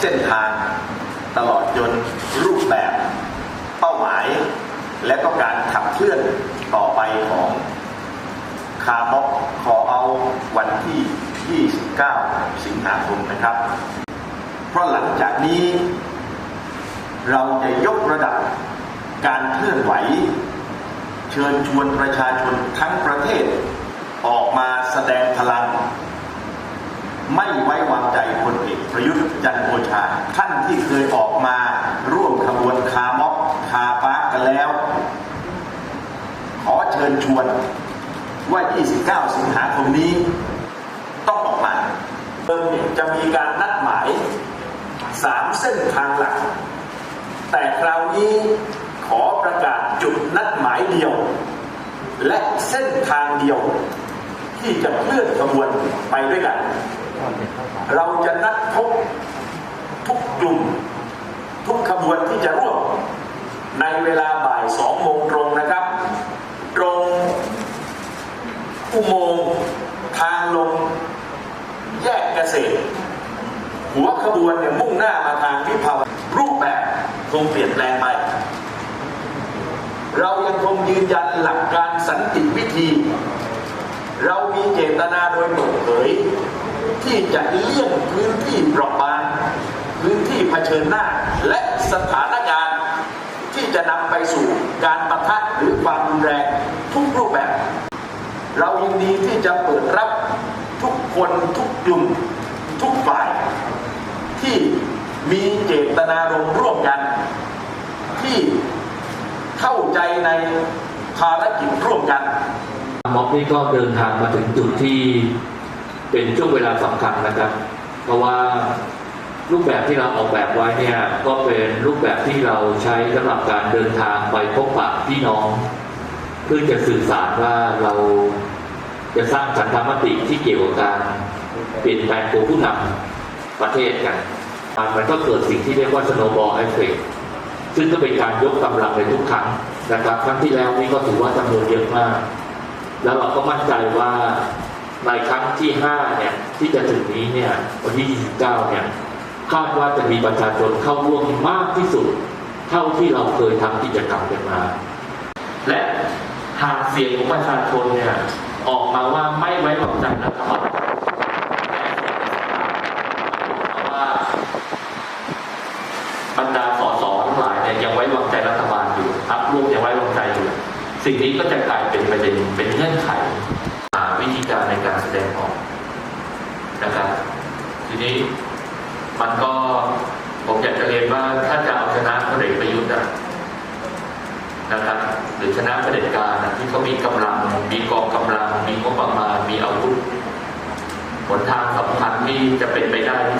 เส้นทาง ตลอดจนรูปแบบ เป้าหมาย และก็การขับเคลื่อนต่อไปของคาร์ม็อกคอเอาวันที่ 29 สิงหาคมนะครับ เพราะหลังจากนี้ เราจะยกระดับการเคลื่อนไหว เชิญชวนประชาชนทั้งประเทศ ออกมาแสดงพลัง ไม่ไว้วางใจพลเอกประยุทธ์จันทร์โอชา ท่านที่เคยออกมาร่วมขบวนคาม็อกคาปากันแล้ว ขอเชิญชวนว่า 29 สิงหาคมนี้ ต้องออกมาเดิมจะมีการนัดหมายสามเส้นทางหลัก แต่คราวนี้ขอประกาศจุดนัดหมายเดียว และเส้นทางเดียว ที่จะเคลื่อนขบวนไปด้วยกัน เราจะนัดพบทุกกลุ่ม ทุกขบวนที่จะร่วม ในเวลาบ่ายสองโมงตรงนะครับ ตรงอุโมงค์ทางลงแยกเกษตร หัวขบวนเนี่ยมุ่งหน้ามาทางวิภาวรูปแบบคงเปลี่ยนแปลงไป เรายังคงยืนยันหลักการสันติวิธี เรามีเจตนาโดยเปิดเผย ที่จะเลี่ยงพื้นที่เปราะบางพื้นที่เผชิญหน้า และสถานการณ์ที่จะนำไปสู่การปะทะหรือความรุนแรงทุกรูปแบบ เรายินดีที่จะเปิดรับทุกคนทุกกลุ่มทุกฝ่าย ที่มีเจตนารมณ์ร่วมกัน ที่เข้าใจในภารกิจร่วมกันม็อบนี่ก็เดินทางมาถึงจุดที่ เป็นช่วงเวลาสำคัญนะครับ เพราะว่ารูปแบบที่เราออกแบบไว้เนี่ยก็เป็นรูปแบบที่เราใช้สำหรับการเดินทางไปพบปะพี่น้อง เพื่อจะสื่อสารว่าเราจะสร้างฉันทามติที่เกี่ยวกับการเปลี่ยนแปลงตัวผู้นำประเทศกัน มันก็เกิดสิ่งที่เรียกว่า snowball effect ซึ่งก็เป็นการยกกำลังในทุกครั้งนะครับ ครั้งที่แล้วนี่ก็ถือว่าจำนวนเยอะมาก แล้วเราก็มั่นใจว่า ในครั้งที่5เนี่ยที่จะถึงนี้เนี่ยวันที่ 29 เนี่ยคาดว่าจะมีประชาชนเข้าร่วมมากที่สุด เท่าที่เราเคยทำกิจกรรมกันมา และหากเสียงของประชาชนเนี่ยออกมาว่าไม่ไว้วางใจรัฐบาลเพราะว่าบรรดาสสทั้งหลายเนี่ยยังไว้วางใจรัฐบาลอยู่พรรคร่วมยังไว้วางใจอยู่ สิ่งนี้ก็จะกลายเป็นประเด็นเป็นเงื่อนไขหาวิธีการในการแสดงออกนะครับ ที นี้ มันก็ผมอยากจะเรียนว่าถ้าจะเอาชนะพลเอกประยุทธ์นะครับ หรือชนะเผด็จการที่เขามีกำลัง มีกองกำลัง มีงบประมาณมีอาวุธหนทางสำคัญที่จะเป็นไปได้ที่